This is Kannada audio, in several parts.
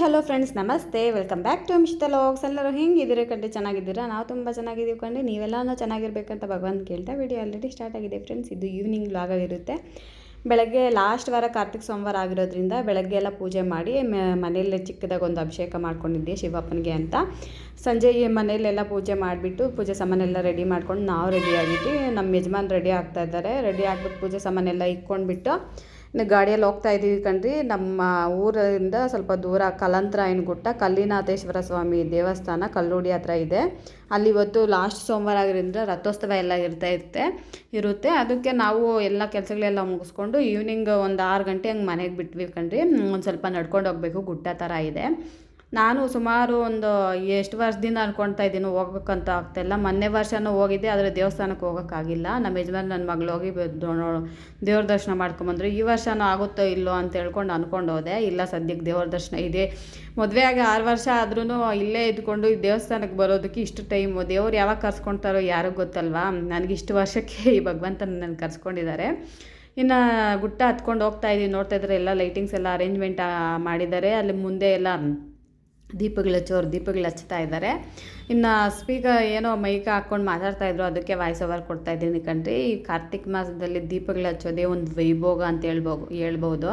ಹಲೋ ಫ್ರೆಂಡ್ಸ್, ನಮಸ್ತೆ. Welcome back to Mishta logs. ಎಲ್ಲರೂ ಹೆಂಗಿದ್ದೀರಿ? ಕಂಡು ಚೆನ್ನಾಗಿದ್ದೀರಾ? ನಾವು ತುಂಬ ಚೆನ್ನಾಗಿದ್ದೀವಿ ಕಂಡು ನೀವೆಲ್ಲನೂ ಚೆನ್ನಾಗಿರ್ಬೇಕಂತ ಭಗವಾನ್ ಕೇಳ್ತಾ ವಿಡಿಯೋ ಆಲ್ರೆಡಿ ಸ್ಟಾರ್ಟ್ ಆಗಿದೆ ಫ್ರೆಂಡ್ಸ್ ಇದು ಈವ್ನಿಂಗ್ ಲಾಗ್ ಆಗಿರುತ್ತೆ. ಬೆಳಗ್ಗೆ ಲಾಸ್ಟ್ ವಾರ ಕಾರ್ತಿಕ್ ಸೋಮವಾರ ಆಗಿರೋದ್ರಿಂದ ಬೆಳಗ್ಗೆ ಎಲ್ಲ ಪೂಜೆ ಮಾಡಿ ಮನೆಯಲ್ಲೇ ಚಿಕ್ಕದಾಗ ಒಂದು ಅಭಿಷೇಕ ಮಾಡ್ಕೊಂಡಿದ್ದೆ ಶಿವಪ್ಪನಿಗೆ ಅಂತ. ಸಂಜೆ ಮನೆಯಲ್ಲೆಲ್ಲ ಪೂಜೆ ಮಾಡಿಬಿಟ್ಟು ಪೂಜೆ ಸಾಮಾನೆಲ್ಲ ರೆಡಿ ಮಾಡ್ಕೊಂಡು ನಾವು ರೆಡಿ ಆಗಿದ್ದೀವಿ ನಮ್ಮ ಯಜಮಾನ್ ರೆಡಿ ಆಗ್ತಾ ಇದ್ದಾರೆ. ರೆಡಿ ಆಗ್ಬಿಟ್ಟು ಪೂಜೆ ಸಾಮಾನೆಲ್ಲ ಇಕ್ಕೊಂಡ್ಬಿಟ್ಟು ಗಾಡಿಯಲ್ಲಿ ಹೋಗ್ತಾ ಇದ್ದೀವಿ ಕಣ್ರಿ. ನಮ್ಮ ಊರಿಂದ ಸ್ವಲ್ಪ ದೂರ ಕಲಂತ್ರಾಯನ ಗುಟ್ಟ ಕಲ್ಲಿನಾಥೇಶ್ವರ ಸ್ವಾಮಿ ದೇವಸ್ಥಾನ ಕಲ್ಲುಡಿ ಹತ್ರ ಇದೆ. ಅಲ್ಲಿ ಇವತ್ತು ಲಾಸ್ಟ್ ಸೋಮವಾರ ಆಗಿರೋದ್ರಿಂದ ರಥೋತ್ಸವ ಎಲ್ಲ ಇರ್ತಾ ಇರುತ್ತೆ ಇರುತ್ತೆ. ಅದಕ್ಕೆ ನಾವು ಎಲ್ಲ ಕೆಲಸಗಳೆಲ್ಲ ಮುಗಿಸ್ಕೊಂಡು ಈವ್ನಿಂಗ್ ಒಂದು ಆರು ಗಂಟೆ ಹಂಗೆ ಮನೆಗೆ ಬಿಟ್ವಿ ಕಣ್ರಿ. ಒಂದು ಸ್ವಲ್ಪ ನಡ್ಕೊಂಡು ಹೋಗಬೇಕು ಗುಟ್ಟ ಥರ ಇದೆ. ನಾನು ಸುಮಾರು ಒಂದು ಎಷ್ಟು ವರ್ಷದಿಂದ ಅನ್ಕೊಳ್ತಾ ಇದ್ದೀನಿ ಹೋಗ್ಬೇಕಂತ. ಆಗ್ತಾಯಿಲ್ಲ ಮೊನ್ನೆ ವರ್ಷನೂ ಹೋಗಿದ್ದೆ, ಆದರೆ ದೇವಸ್ಥಾನಕ್ಕೆ ಹೋಗೋಕ್ಕಾಗಿಲ್ಲ. ನಮ್ಮ ಯಜಮಾನ್ ನನ್ನ ಮಗಳು ಹೋಗಿ ದೇವ್ರ ದರ್ಶನ ಮಾಡ್ಕೊಂಬಂದ್ರು ಈ ವರ್ಷನೂ ಆಗುತ್ತೋ ಇಲ್ಲೋ ಅಂತ ಹೇಳ್ಕೊಂಡು ಅಂದ್ಕೊಂಡು ಹೋದೆ. ಇಲ್ಲ ಸದ್ಯಕ್ಕೆ ದೇವ್ರ ದರ್ಶನ ಇದೆ. ಮದುವೆ ಆಗಿ ಆರು ವರ್ಷ ಆದ್ರೂ ಇಲ್ಲೇ ಇದ್ಕೊಂಡು ಈ ದೇವಸ್ಥಾನಕ್ಕೆ ಬರೋದಕ್ಕೆ ಇಷ್ಟು ಟೈಮು. ದೇವ್ರು ಯಾವಾಗ ಕರ್ಸ್ಕೊಳ್ತಾರೋ ಯಾರಿಗೂ ಗೊತ್ತಲ್ವಾ? ನನಗೆ ಇಷ್ಟು ವರ್ಷಕ್ಕೆ ಈ ಭಗವಂತ ನನ್ನ ಕರ್ಸ್ಕೊಂಡಿದ್ದಾರೆ. ಇನ್ನು ಗುಟ್ಟ ಹತ್ಕೊಂಡು ಹೋಗ್ತಾ ಇದ್ದೀನಿ ನೋಡ್ತಾ ಇದ್ರೆ ಎಲ್ಲ ಲೈಟಿಂಗ್ಸ್ ಎಲ್ಲ ಅರೇಂಜ್ಮೆಂಟ್ ಮಾಡಿದ್ದಾರೆ. ಅಲ್ಲಿ ಮುಂದೆ ಎಲ್ಲ ದೀಪಗಳು ಹಚ್ಚೋರು ದೀಪಗಳು ಹಚ್ತಾ ಇದ್ದಾರೆ. ಇನ್ನು ಸ್ಪೀಕರ್ ಏನೋ ಮೈಕ್ ಹಾಕ್ಕೊಂಡು ಮಾತಾಡ್ತಾ ಇದ್ರು, ಅದಕ್ಕೆ ವಾಯ್ಸ್ ಓವರ್ ಕೊಡ್ತಾ ಇದ್ದೀನಿ ಕಣ್ರಿ. ಈ ಕಾರ್ತಿಕ್ ಮಾಸದಲ್ಲಿ ದೀಪಗಳು ಹಚ್ಚೋದೇ ಒಂದು ವೈಭೋಗ ಅಂತ ಹೇಳ್ಬೋ, ಹೇಳ್ಬೋದು.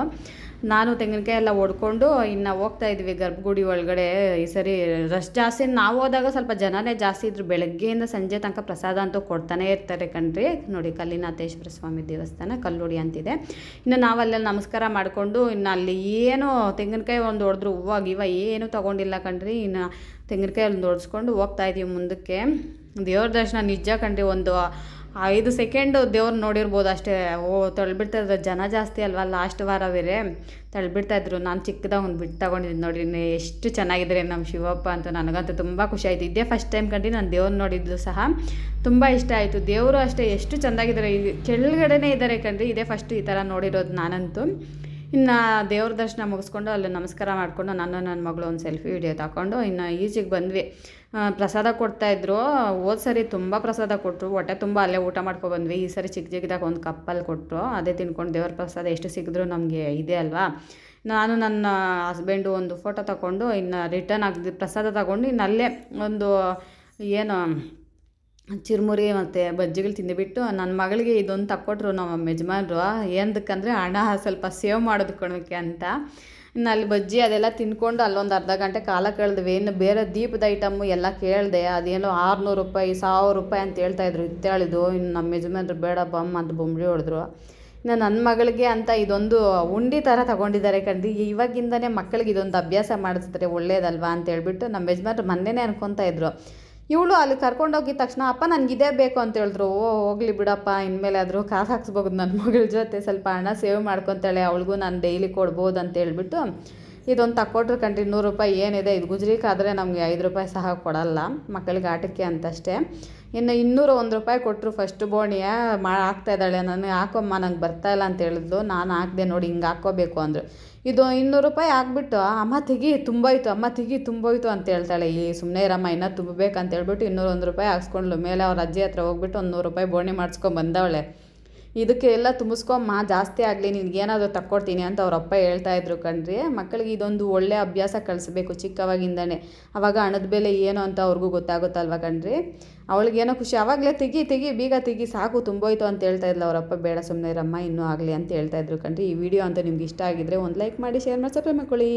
ನಾನು ತೆಂಗಿನಕಾಯಿ ಎಲ್ಲ ಓಡ್ಕೊಂಡು ಇನ್ನು ಹೋಗ್ತಾ ಇದ್ವಿ ಗರ್ಭಗುಡಿ ಒಳಗಡೆ. ಈ ಸರಿ ರಶ್ ಜಾಸ್ತಿ, ನಾವು ಹೋದಾಗ ಸ್ವಲ್ಪ ಜನನೇ ಜಾಸ್ತಿ ಇದ್ರು. ಬೆಳಗ್ಗೆಯಿಂದ ಸಂಜೆ ತನಕ ಪ್ರಸಾದ ಅಂತೂ ಕೊಡ್ತಾನೆ ಇರ್ತಾರೆ ಕಣ್ರಿ. ನೋಡಿ ಕಲ್ಲಿನಾಥೇಶ್ವರ ಸ್ವಾಮಿ ದೇವಸ್ಥಾನ, ಕಲ್ಲುಡಿ ಅಂತಿದೆ. ಇನ್ನು ನಾವು ಅಲ್ಲೆಲ್ಲ ನಮಸ್ಕಾರ ಮಾಡಿಕೊಂಡು ಇನ್ನು ಅಲ್ಲಿ ಏನೋ ತೆಂಗಿನಕಾಯಿ ಒಂದು ಹೊಡೆದ್ರು ಹೂವಾಗಿ ಇವ ಏನು ತೊಗೊಂಡಿಲ್ಲ. ಕಣ್ರಿ. ಇನ್ನು ತೆಂಗಿನಕಾಯಿ ಅಲ್ಲಿ ಹೊಡ್ಸ್ಕೊಂಡು ಹೋಗ್ತಾ ಇದೀವಿ ಮುಂದಕ್ಕೆ. ದೇವ್ರ ದರ್ಶನ ನಿಜ ಕಣ್ರಿ, ಒಂದು ಐದು ಸೆಕೆಂಡು ದೇವ್ರು ನೋಡಿರ್ಬೋದು ಅಷ್ಟೇ. ಓ, ತಳ್ಬಿಡ್ತಾ ಇದ್ರು. ಜನ ಜಾಸ್ತಿ ಅಲ್ವಾ ಲಾಸ್ಟ್ ವಾರ ಬೇರೆ. ತಳ್ಬಿಡ್ತಾ ಇದ್ರು. ನಾನು ಚಿಕ್ಕದಾಗ ಒಂದು ಬಿಟ್ಟು ತಗೊಂಡಿದ್ದೀನಿ ನೋಡಿ ಎಷ್ಟು ಚೆನ್ನಾಗಿದ್ರೆ ನಮ್ಮ ಶಿವಪ್ಪ ಅಂತ ನನಗಂತೂ ತುಂಬ ಖುಷಿ ಆಯಿತು. ಇದೇ ಫಸ್ಟ್ ಟೈಮ್ ಕಂಡು ನಾನು ದೇವ್ರು ನೋಡಿದ್ದು ಸಹ. ತುಂಬ ಇಷ್ಟ ಆಯಿತು. ದೇವರು ಅಷ್ಟೇ ಎಷ್ಟು ಚೆಂದಾಗಿದ್ದಾರೆ. ಕೆಳಗಡೆನೇ ಇದ್ದಾರೆ ಕಂಡ್ರಿ ಇದೇ ಫಸ್ಟ್ ಈ ಥರ ನೋಡಿರೋದು ನಾನಂತೂ. ಇನ್ನು ದೇವ್ರ ದರ್ಶನ ಮುಗಿಸ್ಕೊಂಡು ಅಲ್ಲಿ ನಮಸ್ಕಾರ ಮಾಡಿಕೊಂಡು ನಾನು ನನ್ನ ಮಗಳು ಒಂದು ಸೆಲ್ಫಿ ವಿಡಿಯೋ ತಗೊಂಡು ಇನ್ನು ಈಜಿಗೆ ಬಂದ್ವಿ. ಪ್ರಸಾದ ಕೊಡ್ತಾಯಿದ್ರು ಹೋದ ಸರಿ ತುಂಬ ಪ್ರಸಾದ ಕೊಟ್ಟರು ಹೊಟ್ಟೆ ತುಂಬ ಅಲ್ಲೇ ಊಟ ಮಾಡ್ಕೊ ಬಂದ್ವಿ. ಈ ಸರಿ ಚಿಕ್ಕ ಚಿಕ್ಕದಾಗ ಒಂದು ಕಪ್ಪಲ್ಲಿ ಕೊಟ್ಟರು ಅದೇ ತಿನ್ಕೊಂಡು ದೇವ್ರ ಪ್ರಸಾದ ಎಷ್ಟು ಸಿಕ್ಕಿದ್ರು ನಮಗೆ ಇದೆ ಅಲ್ವಾ? ನಾನು ನನ್ನ ಹಸ್ಬೆಂಡು ಒಂದು ಫೋಟೋ ತಗೊಂಡು ಇನ್ನು ರಿಟರ್ನ್ ಆಗಿ ಪ್ರಸಾದ ತಗೊಂಡು ಇನ್ನು ಅಲ್ಲೇ ಒಂದು ಏನು ಚಿರುಮುರಿ ಮತ್ತು ಬಜ್ಜಿಗಳು ತಿಂದುಬಿಟ್ಟು ನನ್ನ ಮಗಳಿಗೆ ಇದೊಂದು ತಕ್ಕೊಟ್ರು ನಮ್ಮ ಯಜಮಾನ್ರು, ಏನದಕ್ಕಂದರೆ ಹಣ ಸ್ವಲ್ಪ ಸೇವ್ ಮಾಡೋದಕ್ಕೆ ಅಂತ. ಇನ್ನು ಅಲ್ಲಿ ಬಜ್ಜಿ ಅದೆಲ್ಲ ತಿನ್ಕೊಂಡು ಅಲ್ಲೊಂದು ಅರ್ಧ ಗಂಟೆ ಕಾಲ ಕಳೆದ್ವಿ. ಇನ್ನು ಬೇರೆ ದೀಪದ ಐಟಮ್ಮು ಎಲ್ಲ ಕೇಳಿದೆ, ಅದೇನೋ ಆರುನೂರು ರೂಪಾಯಿ, ಸಾವಿರ ರೂಪಾಯಿ ಅಂತ ಹೇಳ್ತಾಯಿದ್ರು ಇತ್ತೇಳಿದು ಇನ್ನು ನಮ್ಮ ಯಜಮಾನ್ರು ಬೇಡ ಬಮ್ಮ ಅಂತ ಬೊಂಬಳಿ ಹೊಡೆದ್ರು. ಇನ್ನು ನನ್ನ ಮಗಳಿಗೆ ಅಂತ ಇದೊಂದು ಉಂಡಿ ಥರ ತಗೊಂಡಿದ್ದಾರೆ ಕಂಡು ಇವಾಗಿಂದನೇ ಮಕ್ಕಳಿಗೆ ಇದೊಂದು ಅಭ್ಯಾಸ ಮಾಡಿಸ್ತಾರೆ ಒಳ್ಳೇದಲ್ವಾ ಅಂತ ಹೇಳ್ಬಿಟ್ಟು ನಮ್ಮ ಯಜಮಾನ್ರು ಮೊನ್ನೆನೇ ಅನ್ಕೊತಾ ಇದ್ರು. ಇವಳು ಅಲ್ಲಿ ಕರ್ಕೊಂಡೋಗಿದ ತಕ್ಷಣ, ಅಪ್ಪ, ನನಗೆ ಇದೇ ಬೇಕು ಅಂತ ಹೇಳಿದ್ರು. ಓ, ಹೋಗ್ಲಿ ಬಿಡಪ್ಪ, ಇನ್ಮೇಲೆ ಆದರೂ ಕಾಸು ಹಾಕ್ಸ್ಬೋದು ನನ್ನ ಮಗಳ ಜೊತೆ. ಸ್ವಲ್ಪ ಹಣ ಸೇವ್ ಮಾಡ್ಕೊತಾಳೆ, ಅವಳಿಗೂ ನಾನು ಡೈಲಿ ಕೊಡ್ಬೋದು ಅಂತ ಹೇಳ್ಬಿಟ್ಟು ಇದೊಂದು ತಕ್ಕೊಟ್ರೆ ಕಂಡ್ರಿ ನೂರು ರೂಪಾಯಿ ಏನಿದೆ? ಇದು ಗುಜ್ರಿಕಾದರೆ ನಮಗೆ ಐದು ರೂಪಾಯಿ ಸಹ ಕೊಡಲ್ಲ, ಮಕ್ಕಳಿಗೆ ಆಟಕ್ಕೆ ಅಂತಷ್ಟೇ. ಇನ್ನು ಇನ್ನೂರು ಒಂದು ರೂಪಾಯಿ ಕೊಟ್ಟರು ಫಸ್ಟ್ ಬೋಣಿಯ, ಮಾ, ಹಾಕ್ತಾ ಇದ್ದಾಳೆ. ನನಗೆ ಹಾಕೊಮ್ಮ ನಂಗೆ ಬರ್ತಾ ಇಲ್ಲ ಅಂತ ಹೇಳಿದ್ಲು. ನಾನು ಹಾಕಿದೆ ನೋಡಿ ಹಿಂಗೆ ಹಾಕ್ಕೋಬೇಕು ಅಂದರು. ಇದು ಇನ್ನೂರು ರೂಪಾಯಿ ಹಾಕ್ಬಿಟ್ಟು ಅಮ್ಮ, ತೆಗಿ, ತುಂಬೋಯ್ತು, ಅಮ್ಮ, ತೆಗಿ, ತುಂಬೋಯ್ತು ಅಂತ ಹೇಳ್ತಾಳೆ. ಈ ಸುಮ್ಮನೆ ಇರಮ್ಮ, ಇನ್ನೂ ತುಂಬಬೇಕಂತ ಹೇಳ್ಬಿಟ್ಟು ಇನ್ನೂರು ಒಂದು ರೂಪಾಯಿ ಹಾಕ್ಸ್ಕೊಂಡ್ಲು ಮೇಲೆ ಅವ್ರ ಅಜ್ಜಿ ಹತ್ರ ಹೋಗ್ಬಿಟ್ಟು ಒಂದು ನೂರು ರೂಪಾಯಿ ಬೋಣಿ ಮಾಡಿಸ್ಕೊಂಡು ಬಂದವಳೆ. ಇದಕ್ಕೆ ಎಲ್ಲ ತುಂಬಿಸ್ಕೊಮ್ಮ ಜಾಸ್ತಿ ಆಗಲಿ ನಿನಗೇನಾದರೂ ತಕ್ಕೊಡ್ತೀನಿ ಅಂತ ಅವರಪ್ಪ ಹೇಳ್ತಾ ಇದ್ರು ಕಣ್ರಿ. ಮಕ್ಕಳಿಗೆ ಇದೊಂದು ಒಳ್ಳೆ ಅಭ್ಯಾಸ ಕಳಿಸ್ಬೇಕು ಚಿಕ್ಕವಾಗಿಂದನೇ. ಅವಾಗ ಹಣದ ಬೆಲೆ ಏನು ಅಂತ ಅವ್ರಿಗೂ ಗೊತ್ತಾಗುತ್ತಲ್ವ ಕಣ್ರಿ? ಅವಳಿಗೇನೋ ಖುಷಿ ಆವಾಗಲೇ ತೆಗಿ ತೆಗಿ, ಬೀಗ ತೆಗಿ, ಸಾಕು, ತುಂಬೋಯ್ತು ಅಂತ ಹೇಳ್ತಾ ಇದ್ಲು ಅವರಪ್ಪ ಬೇಡ ಸುಮ್ಮನೆ ಇರಮ್ಮ, ಇನ್ನೂ ಆಗಲಿ ಅಂತ ಹೇಳ್ತಾ ಇದ್ರು ಕಣ್ರಿ. ಈ ವಿಡಿಯೋ ಅಂತ ನಿಮ್ಗೆ ಇಷ್ಟ ಆಗಿದ್ರೆ ಒಂದು ಲೈಕ್ ಮಾಡಿ, ಶೇರ್ ಮಾಡಿ, ಸಬ್ಸ್ಕ್ರೈಬ್ ಮಾಡ್ಕೊಳ್ಳಿ.